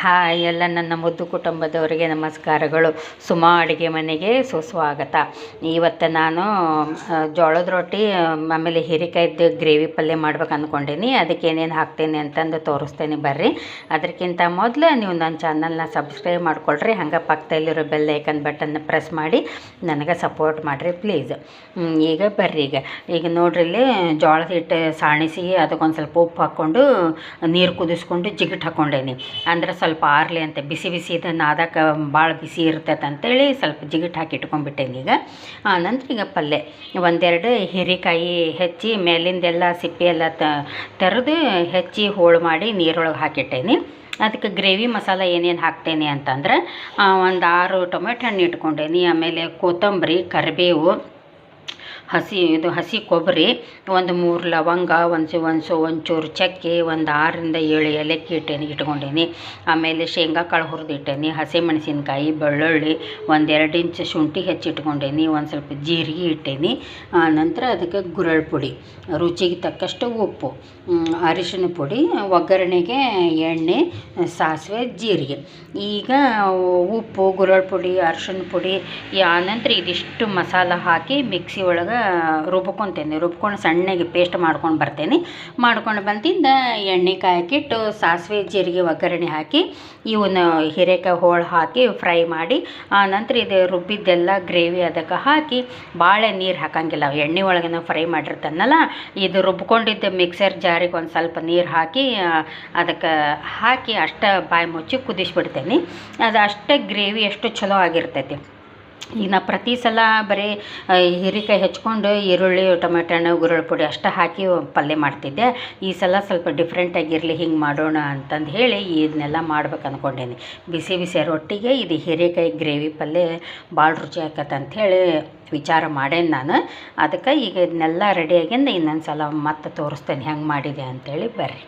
Hi ಎಲ್ಲ ನನ್ನ ಮುದ್ದು ಕುಟುಂಬದವರಿಗೆ ನಮಸ್ಕಾರಗಳು. ಸುಮಾ ಅಡುಗೆ ಮನೆಗೆ ಸುಸ್ವಾಗತ. ಇವತ್ತು ನಾನು ಜೋಳದ ರೊಟ್ಟಿ, ಆಮೇಲೆ ಹೀರೆಕಾಯ್ದು ಗ್ರೇವಿ ಪಲ್ಯ ಮಾಡ್ಬೇಕು ಅಂದ್ಕೊಂಡೀನಿ ಅದಕ್ಕೆ ಏನೇನು ಹಾಕ್ತೀನಿ ಅಂತಂದು ತೋರಿಸ್ತೇನೆ ಬರ್ರಿ. ಅದಕ್ಕಿಂತ ಮೊದಲು ನೀವು ನನ್ನ ಚಾನಲ್ನ ಸಬ್ಸ್ಕ್ರೈಬ್ ಮಾಡ್ಕೊಳ್ರಿ. ಹಂಗೆ ಪಕ್ಕದಲ್ಲಿರೋ ಬೆಲ್ ಐಕನ್ ಬಟನ್ನ ಪ್ರೆಸ್ ಮಾಡಿ ನನಗೆ ಸಪೋರ್ಟ್ ಮಾಡಿರಿ ಪ್ಲೀಸ್. ಈಗ ಬರ್ರಿ ಈಗ. ಈಗ ನೋಡ್ರಿ ಇಲ್ಲಿ ಜೋಳದ ಹಿಟ್ಟು ಸಾಣಿಸಿ ಅದಕ್ಕೊಂದು ಸ್ವಲ್ಪ ಉಪ್ಪು ಹಾಕ್ಕೊಂಡು, ನೀರು ಕುದಿಸ್ಕೊಂಡು ಜಿಗಿಟ್ ಹಾಕ್ಕೊಂಡೇನಿ ಅಂದ್ರೆ ಸ್ವಲ್ಪ ಆರ್ಲಿ ಅಂತ ಬಿಸಿ ಬಿಸಿ ಇದನ್ನು ಆದಕ್ಕೆ ಭಾಳ ಬಿಸಿ ಇರ್ತೈತೆ ಅಂತೇಳಿ ಸ್ವಲ್ಪ ಜಿಗಿಟ್ ಹಾಕಿ ಇಟ್ಕೊಂಡ್ಬಿಟ್ಟೇನಿ ಈಗ. ಆ, ನಂತರ ಈಗ ಪಲ್ಯ ಒಂದೆರಡು ಹೀರೆಕಾಯಿ ಹೆಚ್ಚಿ ಮೇಲಿಂದೆಲ್ಲ ಸಿಪ್ಪೆ ಎಲ್ಲ ತೆರೆದು ಹೆಚ್ಚಿ ಹೋಳು ಮಾಡಿ ನೀರೊಳಗೆ ಹಾಕಿಟ್ಟೇನಿ. ಅದಕ್ಕೆ ಗ್ರೇವಿ ಮಸಾಲ ಏನೇನು ಹಾಕ್ತೇನೆ ಅಂತಂದ್ರೆ ಒಂದು ಆರು ಟೊಮೆಟೊ ಹಣ್ಣು ಇಟ್ಕೊಂಡೇನಿ, ಆಮೇಲೆ ಕೊತ್ತಂಬರಿ, ಕರಿಬೇವು ಹಸಿ, ಇದು ಹಸಿ ಕೊಬ್ಬರಿ, ಒಂದು ಮೂರು ಲವಂಗ, ಒಂದು ಒಂದು ಒಂಚೂರು ಚಕ್ಕೆ, ಒಂದು ಆರರಿಂದ ಏಳು ಏಲಕ್ಕಿ ಇಟ್ಟೇನಿ, ಇಟ್ಕೊಂಡೇನಿ. ಆಮೇಲೆ ಶೇಂಗಾ ಕಾಳು ಹುರಿದಿಟ್ಟೇನಿ ಹಸಿಮೆಣಸಿನ್ಕಾಯಿ ಬೆಳ್ಳುಳ್ಳಿ ಒಂದೆರಡು ಇಂಚು ಶುಂಠಿ ಹೆಚ್ಚಿಟ್ಕೊಂಡೇನಿ ಒಂದು ಸ್ವಲ್ಪ ಜೀರಿಗೆ ಇಟ್ಟೇನಿ. ನಂತರ ಅದಕ್ಕೆ ಗುರಳ್ ಪುಡಿ, ರುಚಿಗೆ ತಕ್ಕಷ್ಟು ಉಪ್ಪು ಅರಿಶಿನ ಪುಡಿ, ಒಗ್ಗರಣೆಗೆ ಎಣ್ಣೆ, ಸಾಸಿವೆ, ಜೀರಿಗೆ. ಈಗ ಉಪ್ಪು ಗುರಳ್ ಪುಡಿ, ಅರಿಶಿನ ಪುಡಿ ಆನಂತರ ಇದಿಷ್ಟು ಮಸಾಲ ಹಾಕಿ ಮಿಕ್ಸಿ ಒಳಗೆ ರುಬ್ಕೊತೇನೆ. ರುಬ್ಕೊಂಡು ಸಣ್ಣಗೆ ಪೇಸ್ಟ್ ಮಾಡ್ಕೊಂಡು ಬರ್ತೇನೆ. ಮಾಡ್ಕೊಂಡು ಬಂದಿಂದ ಎಣ್ಣೆ ಕಾಯಕ್ಕಿಟ್ಟು ಸಾಸಿವೆ ಜೀರಿಗೆ ಒಗ್ಗರಣೆ ಹಾಕಿ, ಇವನ್ನ ಹೀರೆಕಾಯಿ ಹೋಳು ಹಾಕಿ ಫ್ರೈ ಮಾಡಿ ನಂತರ ಇದು ರುಬ್ಬಿದ್ದೆಲ್ಲ ಗ್ರೇವಿ ಅದಕ್ಕೆ ಹಾಕಿ ಭಾಳ ನೀರು ಹಾಕಂಗಿಲ್ಲ. ಎಣ್ಣೆ ಒಳಗೆ ನಾವು ಫ್ರೈ ಮಾಡಿರ್ತಾನಲ್ಲ, ಇದು ರುಬ್ಕೊಂಡಿದ್ದ ಮಿಕ್ಸರ್ ಜಾರಿಗೆ ಒಂದು ಸ್ವಲ್ಪ ನೀರು ಹಾಕಿ ಅದಕ್ಕೆ ಹಾಕಿ ಅಷ್ಟ ಬಾಯಿ ಮುಚ್ಚಿ ಕುದಿಸ್ಬಿಡ್ತೇನೆ. ಅದು ಅಷ್ಟೇ ಗ್ರೇವಿ ಎಷ್ಟು ಚಲೋ ಆಗಿರ್ತೈತಿ. ಈಗ ನಾ ಪ್ರತಿ ಸಲ ಬರೀ ಹೀರೆಕಾಯಿ ಹೆಚ್ಕೊಂಡು ಈರುಳ್ಳಿ ಟೊಮೆಟೊ ಹಣ್ಣು ಗುರುಳ್ಳಿ ಪುಡಿ ಅಷ್ಟು ಹಾಕಿ ಪಲ್ಯ ಮಾಡ್ತಿದ್ದೆ. ಈ ಸಲ ಸ್ವಲ್ಪ ಡಿಫ್ರೆಂಟಾಗಿರಲಿ ಹಿಂಗೆ ಮಾಡೋಣ ಅಂತಂದು ಹೇಳಿ ಇದನ್ನೆಲ್ಲ ಮಾಡ್ಬೇಕು ಅಂದ್ಕೊಂಡೇನಿ ಬಿಸಿ ಬಿಸಿ ರೊಟ್ಟಿಗೆ ಇದು ಹೀರೆಕಾಯಿ ಗ್ರೇವಿ ಪಲ್ಯ ಭಾಳ ರುಚಿ ಆಕತ್ತೆ ಅಂಥೇಳಿ ವಿಚಾರ ಮಾಡೇನಿ ನಾನು. ಅದಕ್ಕೆ ಈಗ ಇದನ್ನೆಲ್ಲ ರೆಡಿಯಾಗಿಂದ ಇನ್ನೊಂದು ಸಲ ಮತ್ತೆ ತೋರಿಸ್ತೇನೆ ಹೆಂಗೆ ಮಾಡಿದೆ ಅಂಥೇಳಿ ಬರ್ರಿ.